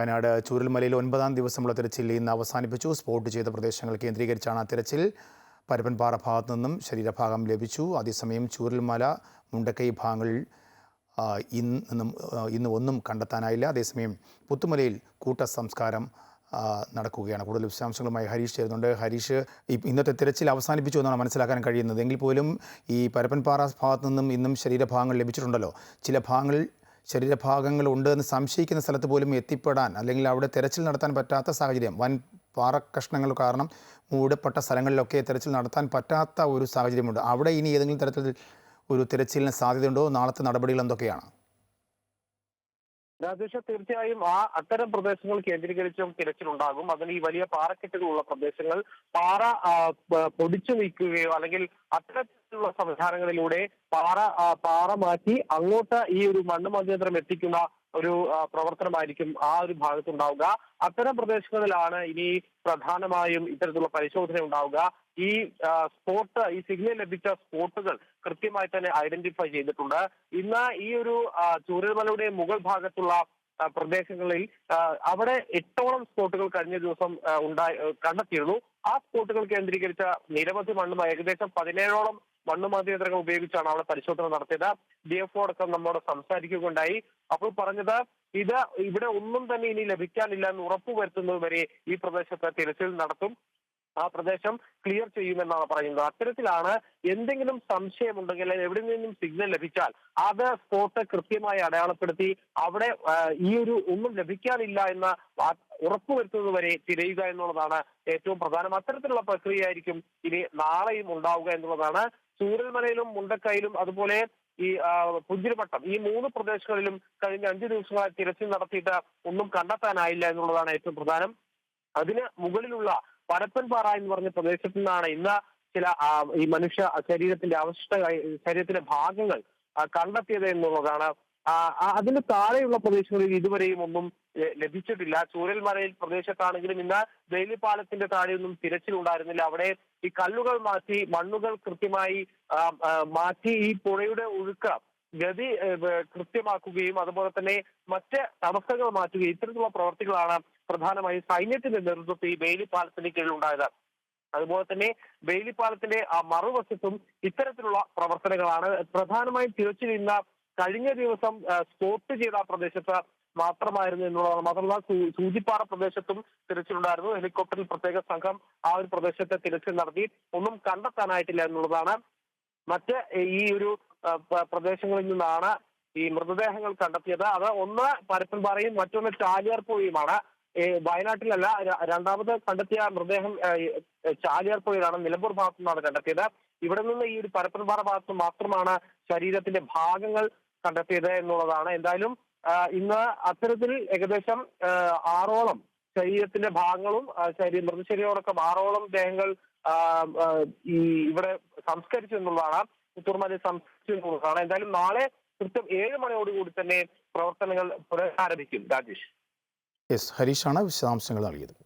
വയനാട് ചൂരൽമലയിൽ ഒൻപതാം ദിവസമുള്ള തിരച്ചിൽ ഇന്ന് അവസാനിപ്പിച്ചു. സ്പോട്ട് ചെയ്ത പ്രദേശങ്ങൾ കേന്ദ്രീകരിച്ചാണ് തിരച്ചിൽ. പരപ്പൻപാറ ഭാഗത്തു നിന്നും ശരീരഭാഗം ലഭിച്ചു. അതേസമയം ചൂരൽമല മുണ്ടക്കൈ ഭാഗങ്ങളിൽ ഇന്നും ഇന്ന് ഒന്നും കണ്ടെത്താനായില്ല. അതേസമയം പുത്തുമലയിൽ കൂട്ട സംസ്കാരം നടക്കുകയാണ്. കൂടുതൽ വിശദാംശങ്ങളുമായി ഹരീഷ് ചേരുന്നുണ്ട്. ഹരീഷ് ഇന്നത്തെ തിരച്ചിൽ അവസാനിപ്പിച്ചു എന്നാണ് മനസ്സിലാക്കാൻ കഴിയുന്നത്. എങ്കിൽ പോലും ഈ പരപ്പൻപാറ ഭാഗത്തു നിന്നും ഇന്നും ശരീരഭാഗങ്ങൾ ലഭിച്ചിട്ടുണ്ടല്ലോ. ചില ഭാഗങ്ങളിൽ ശരീരഭാഗങ്ങൾ ഉണ്ട് എന്ന് സംശയിക്കുന്ന സ്ഥലത്ത് പോലും എത്തിപ്പെടാൻ അല്ലെങ്കിൽ അവിടെ തെരച്ചിൽ നടത്താൻ പറ്റാത്ത സാഹചര്യം വൻ പാറക്കഷ്ണങ്ങൾ കാരണം മൂടപ്പെട്ട സ്ഥലങ്ങളിലൊക്കെ തെരച്ചിൽ നടത്താൻ പറ്റാത്ത ഒരു സാഹചര്യമുണ്ട്. അവിടെ ഇനി ഏതെങ്കിലും തരത്തിൽ ഒരു തിരച്ചിലിന് സാധ്യതയുണ്ടോ? നാളത്തെ നടപടികൾ എന്തൊക്കെയാണ്? രാജേഷ് തീർച്ചയായും ആ അത്തരം പ്രദേശങ്ങൾ കേന്ദ്രീകരിച്ചും തിരച്ചിലുണ്ടാകും. അതിന് ഈ വലിയ പാറക്കെട്ടുകളുള്ള പ്രദേശങ്ങൾ പാറ പൊടിച്ചു നീക്കുകയോ അല്ലെങ്കിൽ അത്തരത്തിലുള്ള സംവിധാനങ്ങളിലൂടെ പാറ പാറ മാറ്റി അങ്ങോട്ട് ഈ ഒരു മണ്ണ് മധ്യന്തരം എത്തിക്കുന്ന ഒരു പ്രവർത്തനമായിരിക്കും ആ ഒരു ഭാഗത്തുണ്ടാവുക. അത്തരം പ്രദേശങ്ങളിലാണ് ഇനി പ്രധാനമായും ഇത്തരത്തിലുള്ള പരിശോധന ഉണ്ടാവുക. ഈ സ്പോട്ട് ഈ സിഗ്നൽ ലഭിച്ച സ്പോട്ടുകൾ കൃത്യമായി തന്നെ ഐഡന്റിഫൈ ചെയ്തിട്ടുണ്ട്. ഇന്ന് ഈ ഒരു ചൂരൽമലയുടെ മുകൾ ഭാഗത്തുള്ള പ്രദേശങ്ങളിൽ അവിടെ എട്ടോളം സ്പോട്ടുകൾ കഴിഞ്ഞ ദിവസം ഉണ്ടായി കണ്ടെത്തിയിരുന്നു. ആ സ്പോട്ടുകൾ കേന്ദ്രീകരിച്ച നിരവധി മണ്ണ് ഏകദേശം പതിനേഴോളം മണ്ണുമാധ്യന്ത്രങ്ങൾ ഉപയോഗിച്ചാണ് അവിടെ പരിശോധന നടത്തിയത്. ഡി എഫ് അടക്കം നമ്മോട് സംസാരിക്കുകയുണ്ടായി. അപ്പോൾ പറഞ്ഞത് ഇത് ഇവിടെ ഒന്നും തന്നെ ഇനി ലഭിക്കാനില്ല എന്ന് ഉറപ്പുവരുത്തുന്നത് വരെ ഈ പ്രദേശത്ത് തിരച്ചിൽ നടത്തും. ആ പ്രദേശം ക്ലിയർ ചെയ്യുമെന്നാണ് പറയുന്നത്. അത്തരത്തിലാണ് എന്തെങ്കിലും സംശയമുണ്ടെങ്കിൽ എവിടെ നിന്നും സിഗ്നൽ ലഭിച്ചാൽ അത് സ്പോട്ട് കൃത്യമായി അടയാളപ്പെടുത്തി അവിടെ ഈ ഒരു ഒന്നും ലഭിക്കാനില്ല എന്ന ഉറപ്പുവരുത്തുന്നത് വരെ തിരയുക എന്നുള്ളതാണ് ഏറ്റവും പ്രധാനം. അത്തരത്തിലുള്ള പ്രക്രിയയായിരിക്കും ഇനി നാളെയും ഉണ്ടാവുക എന്നുള്ളതാണ്. ചൂരൽമലയിലും മുണ്ടക്കയിലും അതുപോലെ ഈ പുഞ്ചിരിപട്ടം ഈ മൂന്ന് പ്രദേശങ്ങളിലും കഴിഞ്ഞ അഞ്ചു ദിവസങ്ങളായി തിരച്ചിൽ നടത്തിയിട്ട് ഒന്നും കണ്ടെത്താനായില്ല എന്നുള്ളതാണ് ഏറ്റവും പ്രധാനം. അതിന് മുകളിലുള്ള പരപ്പൻപാറ എന്ന് പറഞ്ഞ പ്രദേശത്തു നിന്നാണ് ഇന്ന് ചില ഈ മനുഷ്യ ശരീരത്തിന്റെ അവശിഷ്ട ശരീരത്തിന്റെ ഭാഗങ്ങൾ കണ്ടെത്തിയത് എന്നുള്ളതാണ്. അതിന് താഴെയുള്ള പ്രദേശങ്ങളിൽ ഇതുവരെയും ഒന്നും ലഭിച്ചിട്ടില്ല. ചൂരൽമലയിൽ പ്രദേശത്താണെങ്കിലും ഇന്ന് വേലിപ്പാലത്തിന്റെ താഴെയൊന്നും തിരച്ചിലുണ്ടായിരുന്നില്ല. അവിടെ ഈ കല്ലുകൾ മാറ്റി മണ്ണുകൾ കൃത്യമായി മാറ്റി ഈ പുഴയുടെ ഒഴുക്ക് ഗതി കൃത്യമാക്കുകയും അതുപോലെ തന്നെ മറ്റ് തടസ്സങ്ങൾ മാറ്റുകയും ഇത്തരത്തിലുള്ള പ്രവർത്തികളാണ് പ്രധാനമായും സൈന്യത്തിന്റെ നേതൃത്വത്തിൽ ഈ വേലിപ്പാലത്തിന്റെ കീഴിലുണ്ടായത് അതുപോലെ തന്നെ വേലിപ്പാലത്തിന്റെ ആ മറുവശത്തും ഇത്തരത്തിലുള്ള പ്രവർത്തനങ്ങളാണ്. പ്രധാനമായും തിരച്ചിൽ ഇന്ന് കഴിഞ്ഞ ദിവസം സ്പോട്ട് ചെയ്ത പ്രദേശത്ത് മാത്രമായിരുന്നു എന്നുള്ളതാണ്. മാത്രമല്ല സൂചിപ്പാറ പ്രദേശത്തും തിരച്ചിലുണ്ടായിരുന്നു. ഹെലികോപ്റ്ററിൽ പ്രത്യേക സംഘം ആ ഒരു പ്രദേശത്തെ തിരച്ചിൽ നടത്തി. ഒന്നും കണ്ടെത്താനായിട്ടില്ല എന്നുള്ളതാണ്. മറ്റ് ഈ ഒരു പ്രദേശങ്ങളിൽ നിന്നാണ് ഈ മൃതദേഹങ്ങൾ കണ്ടെത്തിയത്. അത് ഒന്ന് പരപ്പൻപാറയും മറ്റൊന്ന് ഏ, വയനാട്ടിലല്ല രണ്ടാമത് കണ്ടെത്തിയ മൃതദേഹം ചാലിയാർ പുഴയിലാണ് നിലമ്പൂർ ഭാഗത്തു നിന്നാണ് കണ്ടെത്തിയത്. ഇവിടെ നിന്ന് ഈ ഒരു പരപ്പൻപാറ ഭാഗത്ത് മാത്രമാണ് ശരീരത്തിന്റെ ഭാഗങ്ങൾ കണ്ടെത്തിയത് എന്നുള്ളതാണ്. എന്തായാലും ഇന്ന് അത്തരത്തിൽ ഏകദേശം ആറോളം ശരീരത്തിന്റെ ഭാഗങ്ങളും ശരീര മൃതശരീരമടക്കം ആറോളം ദേഹങ്ങൾ ഈ ഇവിടെ സംസ്കരിച്ചു എന്നുള്ളതാണ്. പുത്തൂർമാരെ സംസ്കരിച്ചു എന്നുള്ളതാണ്. എന്തായാലും നാളെ കൃത്യം ഏഴ് മണിയോടുകൂടി തന്നെ പ്രവർത്തനങ്ങൾ പുനരാരംഭിക്കും. രാജേഷ്. എസ് ഹരീഷാണ് വിശദാംശങ്ങൾ നൽകിയത്.